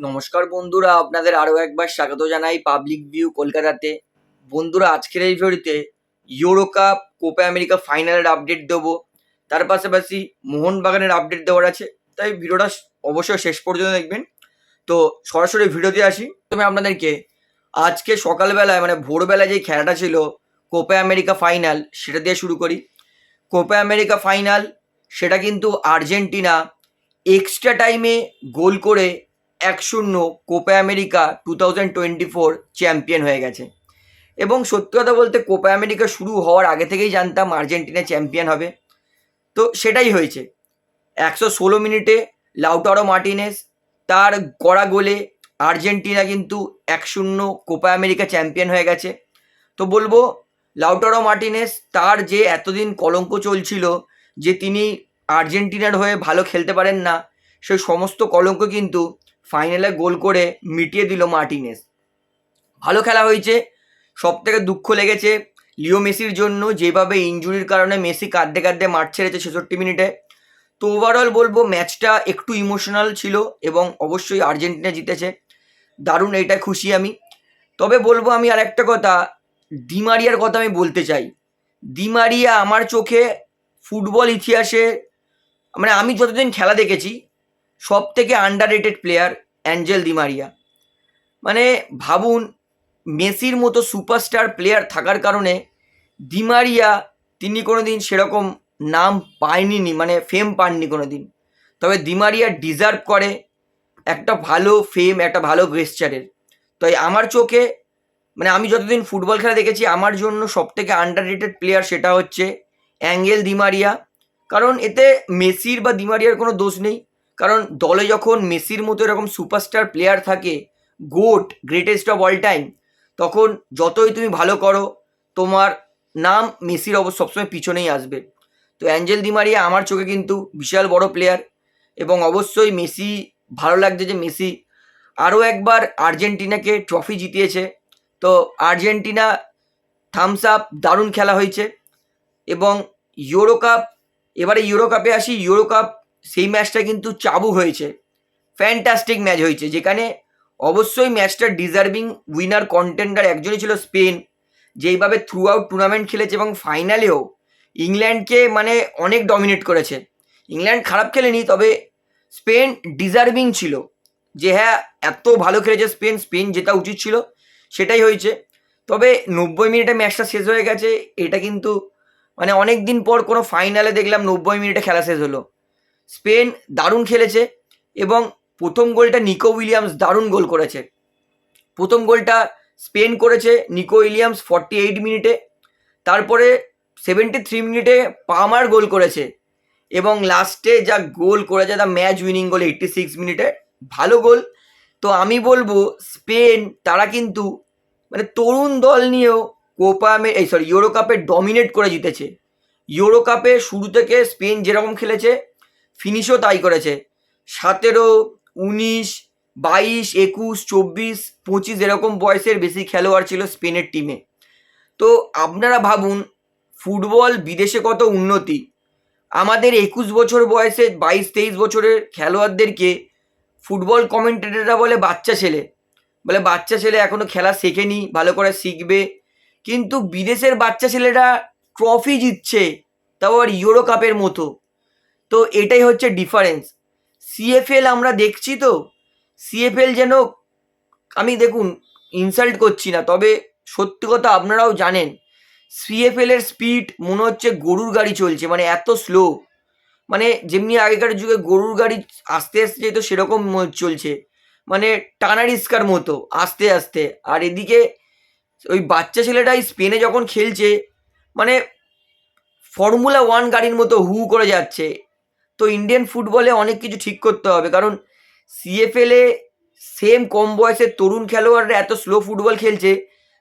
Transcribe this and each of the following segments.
নমস্কার বন্ধুরা, আপনাদের আরও একবার স্বাগত জানাই পাবলিক ভিউ কলকাতাতে। বন্ধুরা, আজকের এই ভিডিওতে ইউরো কাপ কোপা আমেরিকা ফাইনালের আপডেট দেবো। তার পাশাপাশি মোহনবাগানের আপডেট দেওয়ার আছে। তাই ভিডিওটা অবশ্যই শেষ পর্যন্ত দেখবেন। তো সরাসরি ভিডিওতে আসি। প্রথমে আপনাদেরকে আজকে সকালবেলায় মানে ভোরবেলায় যে খেলাটা ছিল কোপা আমেরিকা ফাইনাল সেটা দিয়ে শুরু করি। কোপা আমেরিকা ফাইনাল সেটা কিন্তু আর্জেন্টিনা এক্সট্রা টাইমে গোল করে এক শূন্য Copa America two thousand twenty four champion হয়ে গেছে। এবং সত্যি কথা বলতে কোপা আমেরিকা শুরু হওয়ার আগে থেকেই জানতাম আর্জেন্টিনা চ্যাম্পিয়ন হবে। তো সেটাই হয়েছে। একশো ষোলো মিনিটে লাউটারো মার্টিনেস তার গড়া গোলে আর্জেন্টিনা কিন্তু এক শূন্য কোপা আমেরিকা চ্যাম্পিয়ন হয়ে গেছে। তো বলব, লাউটারো মার্টিনেস তার যে এতদিন কলঙ্ক চলছিল যে তিনি আর্জেন্টিনার হয়ে ভালো খেলতে পারেন না, সেই সমস্ত কলঙ্ক কিন্তু ফাইনালে গোল করে মিটিয়ে দিল মার্টিনেস। ভালো খেলা হয়েছে। সব থেকে দুঃখ লেগেছে লিও মেসির জন্য, যেভাবে ইঞ্জুরির কারণে মেসি কাঁদতে কাঁদতে মাঠ ছেড়েছে ছেষট্টি মিনিটে। তো ওভারঅল বলব, ম্যাচটা একটু ইমোশনাল ছিল এবং অবশ্যই আর্জেন্টিনা জিতেছে। দারুণ এইটা খুশি আমি। তবে বলব আমি আর একটা কথা ডিমারিয়ার কথা আমি বলতে চাই। ডিমারিয়া আমার চোখে ফুটবল ইতিহাসে মানে আমি যতদিন খেলা দেখেছি সব থেকে underrated player Angel Di Maria মানে ভাবুন, মেসির মতো সুপারস্টার প্লেয়ার থাকার কারণে দিমারিয়া তিনি কোনো দিন সেরকম নাম পায়নি মানে ফেম পাননি কোনো দিন তবে দিমারিয়া ডিজার্ভ করে একটা ভালো ফেম একটা ভালো গেস্টারের তাই আমার চোখে মানে আমি যতদিন ফুটবল খেলা দেখেছি, আমার জন্য সব থেকে আন্ডার রেটেড প্লেয়ার সেটা হচ্ছে অ্যাঙ্গেল দিমারিয়া কারণ এতে মেসির বা দিমারিয়ার কোনো দোষ নেই। কারণ দলে যখন মেসির মতো এরকম সুপারস্টার প্লেয়ার থাকে GOAT greatest of all time তখন যতই তুমি ভালো করো, তোমার নাম মেসির অবশ্য সবসময় পিছনেই আসবে। তো অ্যাঞ্জেল দিমারিয়া আমার চোখে কিন্তু বিশাল বড় প্লেয়ার এবং অবশ্যই মেসি, ভালো লাগছে যে মেসি আরও একবার আর্জেন্টিনাকে ট্রফি জিতিয়েছে। তো আর্জেন্টিনা থামস আপ দারুণ খেলা হয়েছে এবং ইউরো কাপ, এবারে ইউরো কাপে আসি, ইউরো কাপ সেই ম্যাচটা কিন্তু চাবুক হয়েছে। ফ্যান্টাস্টিক ম্যাচ হয়েছে, যেখানে অবশ্যই ম্যাচটা ডিজার্ভিং উইনার কন্টেন্ডার একজনই ছিল স্পেন যেইভাবে থ্রু আউট টুর্নামেন্ট খেলেছে এবং ফাইনালেও ইংল্যান্ডকে মানে অনেক ডমিনেট করেছে। ইংল্যান্ড খারাপ খেলেনি, তবে স্পেন ডিজার্ভিং ছিল। যে হ্যাঁ এত ভালো খেলেছে স্পেন স্পেন যেটা উচিত ছিল, সেটাই হয়েছে। তবে নব্বই মিনিটে ম্যাচটা শেষ হয়ে গেছে, এটা কিন্তু মানে অনেক দিন পর কোনো ফাইনালে দেখলাম নব্বই মিনিটে খেলা শেষ হলো। স্পেন দারুণ খেলেছে এবং প্রথম গোলটা নিকো উইলিয়ামস দারুণ গোল করেছে। প্রথম গোলটা স্পেন করেছে নিকো উইলিয়ামস ফর্টি এইট মিনিটে। তারপরে সেভেন্টি থ্রি মিনিটে পামার গোল করেছে এবং লাস্টে যা গোল করেছে the match winning goal eighty six মিনিটে। ভালো গোল। তো আমি বলব স্পেন তারা কিন্তু মানে তরুণ দল নিয়েও কোপা মে এই সরি ইউরো কাপে ডমিনেট করে জিতেছে। ইউরো কাপে শুরু থেকে স্পেন যেরকম খেলেছে ফিনিশও তাই করেছে। সতেরো, উনিশ, বাইশ, একুশ, চব্বিশ, পঁচিশ এরকম বয়সের বেশি খেলোয়াড় ছিল স্পেনের টিমে। তো আপনারা ভাবুন, ফুটবল বিদেশে কত উন্নতি। আমাদের একুশ বছর বয়সে বাইশ, তেইশ বছরের খেলোয়াড়দেরকে ফুটবল কমেন্টেটররা বলে বাচ্চা ছেলে। বলে বাচ্চা ছেলে এখনও খেলা শেখেনি, ভালো করে শিখবে। কিন্তু বিদেশের বাচ্চা ছেলেরা ট্রফি জিতছে, তাও আর ইউরো কাপের মতো। তো এটাই হচ্ছে ডিফারেন্স সিএফএল আমরা দেখছি তো সিএফএল যেন, আমি দেখুন ইনসাল্ট করছি না, তবে সত্যি কথা আপনারাও জানেন সিএফএল এর স্পিড মনে হচ্ছে গরুর গাড়ি চলছে মানে এত স্লো মানে যেমনি আগেকার যুগে গরুর গাড়ি আস্তে আস্তে যেত, সেরকম চলছে। মানে টানা রিস্কার মতো, আস্তে আস্তে। আর এদিকে ওই বাচ্চা ছেলেটাই স্পেনে যখন খেলছে মানে ফর্মুলা ওয়ান গাড়ির মতো হু করে যাচ্ছে। তো ইন্ডিয়ান ফুটবলে অনেক কিছু ঠিক করতে হবে। কারণ সিএফএলে সেম কম বয়সের তরুণ খেলোয়াড়রা এত স্লো ফুটবল খেলছে,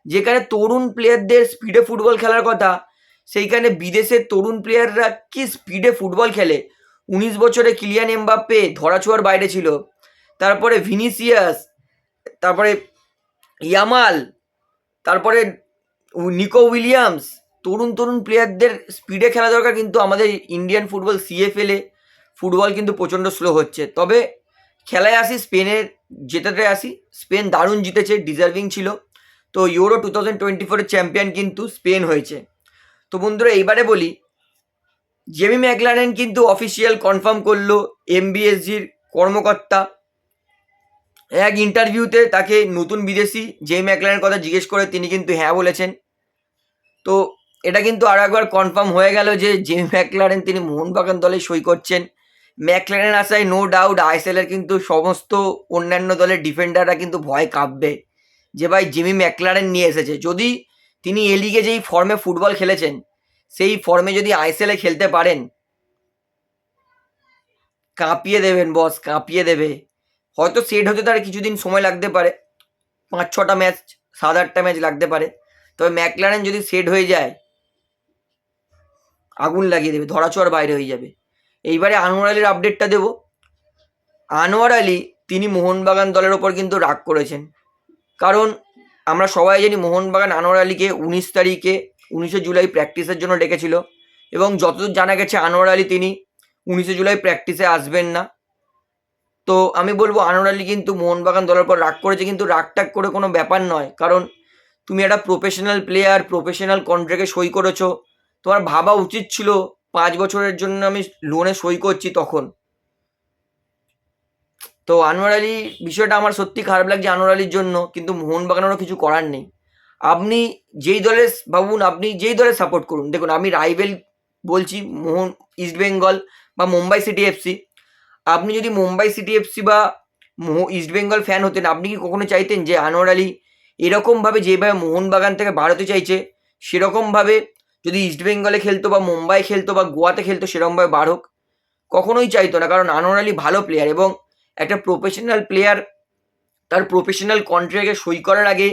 যেখানে তরুণ প্লেয়ারদের স্পিডে ফুটবল খেলার কথা, সেইখানে বিদেশের তরুণ প্লেয়াররা কি স্পিডে ফুটবল খেলে? উনিশ বছরে কিলিয়ান এমবাপ্পে ধরাছোঁয়ার বাইরে ছিল, তারপরে ভিনিসিয়াস তারপরে ইয়ামাল তারপরে নিকো উইলিয়ামস তরুণ তরুণ প্লেয়ারদের স্পিডে খেলা দরকার কিন্তু আমাদের ইন্ডিয়ান ফুটবল সিএফএলে ফুটবল কিন্তু প্রচণ্ড স্লো হচ্ছে। তবে খেলায় আসি স্পেনের জেতাতে আসি। স্পেন দারুণ জিতেছে ডিজার্ভিং ছিল। তো ইউরো টু থাউজেন্ড টোয়েন্টি ফোরের চ্যাম্পিয়ন কিন্তু স্পেন হয়েছে। তো বন্ধুরা, এইবারে বলি জেমি ম্যাকলারেন কিন্তু অফিসিয়াল কনফার্ম করল এমবিএসজির কর্মকর্তা। এক ইন্টারভিউতে তাকে নতুন বিদেশি জেমি ম্যাকলারেনের কথা জিজ্ঞেস করে তিনি কিন্তু হ্যাঁ বলেছেন। তো এটা কিন্তু আর একবার কনফার্ম হয়ে গেল যে জেমি ম্যাকলারেন তিনি মোহনবাগান দলে সই করছেন। ম্যাকলারেন আসায় নো ডাউট আইএসএলের কিন্তু সমস্ত অন্যান্য দলের ডিফেন্ডাররা কিন্তু ভয় কাঁপবে। যে ভাই জিমি ম্যাকলারেন নিয়ে এসেছে। যদি তিনি এ লিগে যেই ফর্মে ফুটবল খেলেছেন, সেই ফর্মে যদি আইএসএলে খেলতে পারেন, কাঁপিয়ে দেবেন বস কাঁপিয়ে দেবে। হয়তো সেট হতে তার কিছুদিন সময় লাগতে পারে। পাঁচ ছটা ম্যাচ সাত আটটা ম্যাচ লাগতে পারে। তবে ম্যাকলারেন যদি সেট হয়ে যায়, আগুন লাগিয়ে দেবে, ধরাছোঁয়ার বাইরে হয়ে যাবে। এইবারে আনোয়ার আলীর আপডেটটা দেব। আনোয়ার আলী, তিনি মোহনবাগান দলের ওপর কিন্তু রাগ করেছেন। কারণ আমরা সবাই জানি মোহনবাগান আনোয়ার আলীকে উনিশ তারিখে, উনিশে জুলাই প্র্যাকটিসের জন্য ডেকেছিল। এবং যতদূর জানা গেছে, আনোয়ার আলী তিনি উনিশে জুলাই প্র্যাকটিসে আসবেন না। তো আমি বলব, আনোয়ার আলী কিন্তু মোহনবাগান দলের পর রাগ করেছে, কিন্তু রাগ টাগ করে কোনো ব্যাপার নয়। কারণ তুমি একটা প্রফেশনাল প্লেয়ার প্রফেশনাল কন্ট্রাক্টে সই করেছ। তোমার ভাবা উচিত ছিল পাঁচ বছরের জন্য আমি লোনে সই করছি তখন। তো আনোয়ার আলী, বিষয়টা আমার সত্যি খারাপ লাগছে আনোয়ার আলীর জন্য, কিন্তু মোহনবাগানেরও কিছু করার নেই। আপনি যেই দলের ভাবুন, আপনি যেই দলের সাপোর্ট করুন। দেখুন, আমি রাইভেল বলছি মোহন ইস্ট বেঙ্গল বা মুম্বাই সিটি এফসি আপনি যদি মুম্বাই সিটি এফসি বা ইস্ট বেঙ্গল ফ্যান হতেন, আপনি কি কখনো চাইতেন যে আনোয়ার আলী এরকমভাবে যেভাবে মোহনবাগান থেকে বাড়াতে চাইছে, সেরকমভাবে যদি ইস্ট বেঙ্গলে খেলতো বা মুম্বাই খেলতো বা গোয়াতে খেলতো সেরকমভাবে বাড়ুক কখনোই চাইতো না। কারণ আনোয়ার আলী ভালো প্লেয়ার এবং একটা প্রফেশনাল প্লেয়ার তার প্রফেশনাল কন্ট্রাক্টে সই করার আগে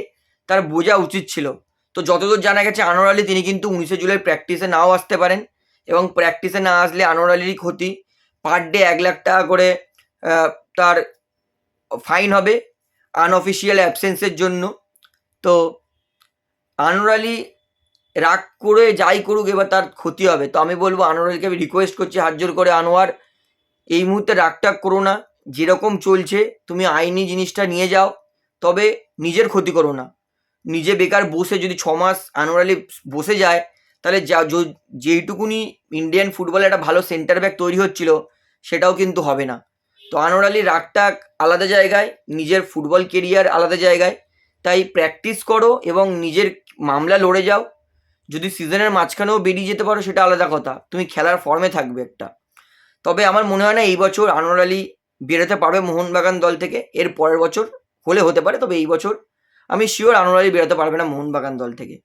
তার বোঝা উচিত ছিল। তো যতদূর জানা গেছে আনোয়ার আলী তিনি কিন্তু উনিশে জুলাই প্র্যাকটিসে নাও আসতে পারেন এবং প্র্যাকটিসে না আসলে আনোয়ার আলীরই ক্ষতি। পার ডে এক লাখ টাকা করে তার ফাইন হবে আনঅফিসিয়াল অ্যাবসেন্সের জন্য। তো আনোয়ার আলী রাগ করে যাই করুক, এবার তার ক্ষতি হবে। তো আমি বলব আনোয়ার আলীকে আমি রিকোয়েস্ট করছি হাত জোর করে, আনোয়ার, এই মুহূর্তে রাগ টাগ করো না। যেরকম চলছে, তুমি আইনি জিনিসটা নিয়ে যাও, তবে নিজের ক্ষতি করো না। নিজে বেকার বসে যদি ছ মাস আনোয়ার আলী বসে যায়, তাহলে যা যেইটুকুনি ইন্ডিয়ান ফুটবলে একটা ভালো সেন্টার ব্যাক তৈরি হচ্ছিল, সেটাও কিন্তু হবে না। তো আনোয়ার আলী রাগটাগ আলাদা জায়গায়, নিজের ফুটবল কেরিয়ার আলাদা জায়গায়। তাই প্র্যাকটিস করো এবং নিজের মামলা লড়ে যাও। যদি সিজনের মাঝখানেও বেরিয়ে যেতে পারো সেটা আলাদা কথা। তুমি খেলার ফর্মে থাকবে একটা। তবে আমার মনে হয় না এই বছর আনোয়ার আলী বেরোতে পারবে মোহনবাগান দল থেকে। এর পরের বছর হলে হতে পারে, তবে এই বছর আমি শিওর আনোয়ার আলী বেরোতে পারবে না মোহনবাগান দল থেকে।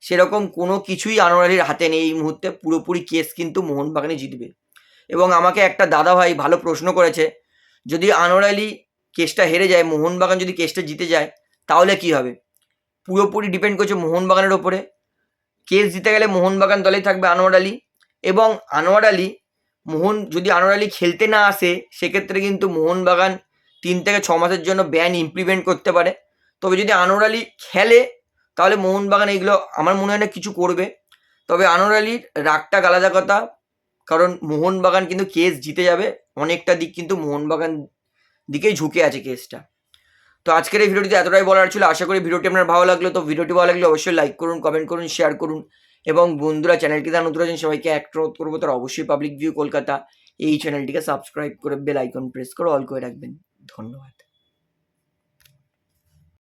সেরকম কোনো কিছুই আনোয়ার আলীর হাতে নেই এই মুহূর্তে। পুরোপুরি কেস কিন্তু মোহনবাগানই জিতবে। এবং আমাকে একটা দাদা ভাই ভালো প্রশ্ন করেছে, যদি আনোয়ার আলী কেসটা হেরে যায়, মোহনবাগান যদি কেসটা জিতে যায়, তাহলে কি হবে? পুরোপুরি ডিপেন্ড করছে মোহনবাগানের ওপরে। কেস জিতে গেলে মোহনবাগান দলেই থাকবে আনোয়ার আলী। এবং আনোয়ার আলী, মোহন যদি আনোয়ার আলী খেলতে না আসে, সেক্ষেত্রে কিন্তু মোহনবাগান তিন থেকে ছ মাসের জন্য ব্যান ইমপ্লিমেন্ট করতে পারে। তবে যদি আনোয়ার আলী খেলে, তাহলে মোহনবাগান এগুলো আমার মনে হয় না কিছু করবে। তবে আনোয়ার আলীর রাগটা আলাদা কথা, কারণ মোহনবাগান কিন্তু কেস জিতে যাবে। অনেকটা দিক কিন্তু মোহনবাগান দিকেই ঝুঁকে আছে কেসটা তো আজকের এই ভিডিওটিতে এতটাই বলার ছিল। আশা করি ভিডিওটি আপনার ভালো লাগল। তো ভিডিওটি ভালো লাগলে অবশ্যই লাইক করুন কমেন্ট করুন শেয়ার করুন এবং বন্ধুরা চ্যানেলটি তার নতুন আছেন, সবাইকে অনুরোধ করব। তারা অবশ্যই পাবলিক ভিউ কলকাতা এই চ্যানেলটিকে সাবস্ক্রাইব করে বেল আইকন প্রেস করে অল করে রাখবেন। ধন্যবাদ।